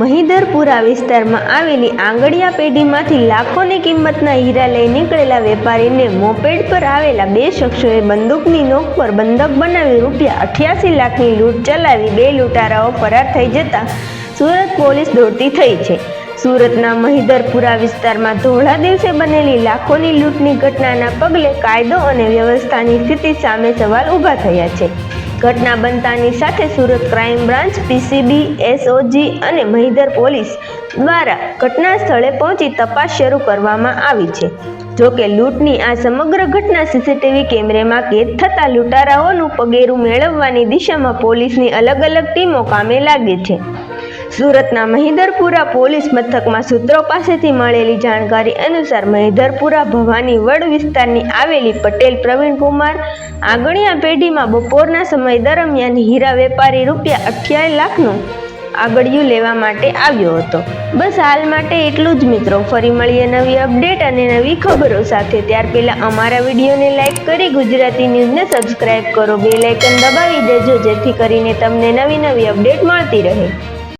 મહિધરપુરા વિસ્તારમાં આવેલી આંગડિયા પેઢીમાંથી લાખોની કિંમતના હીરા લઈ નીકળેલા વેપારીને મોપેડ પર આવેલા બે શખ્સોએ બંદૂકની નોક પર બંધક બનાવી રૂપિયા અઠ્યાસી લાખની લૂંટ ચલાવી બે લૂંટારાઓ ફરાર થઈ જતા સુરત પોલીસ દોડતી થઈ છે. સુરતના મહિધરપુરા વિસ્તારમાં ધોળા દિવસે બનેલી લાખોની લૂંટની ઘટનાના પગલે કાયદો અને વ્યવસ્થાની સ્થિતિ સામે સવાલ ઊભા થયા છે. ઘટના બનતાની સાથે Surat crime branch, PCB, SOG અને મહીધર પોલીસ દ્વારા ઘટના સ્થળે પહોંચી તપાસ શરૂ કરવામાં આવી છે. જોકે લૂંટની આ સમગ્ર ઘટના સીસીટીવી કેમેરામાં કેદ થતા લૂંટારાઓનું પગેરું મેળવવાની દિશામાં પોલીસની અલગ અલગ ટીમો કામે લાગી છે. સુરતના મહિધરપુરા પોલીસ મથકમાં સૂત્રો પાસેથી મળેલી જાણકારી અનુસાર મહિધરપુરા ભવાની વડ વિસ્તારની આવેલી પટેલ પ્રવીણકુમાર આગળિયા પેઢીમાં બપોરના સમય દરમિયાન હીરા વેપારી રૂપિયા અઠ્યાવીસ લાખનું આગળિયું લેવા માટે આવ્યો હતો. બસ હાલ માટે એટલું જ મિત્રો. ફરી મળીએ નવી અપડેટ અને નવી ખબરો સાથે. ત્યાર પહેલાં અમારા વિડીયોને લાઇક કરી ગુજરાતી ન્યૂઝને સબસ્ક્રાઇબ કરો. બે લાઇકન દબાવી દેજો જેથી કરીને તમને નવી નવી અપડેટ મળતી રહે.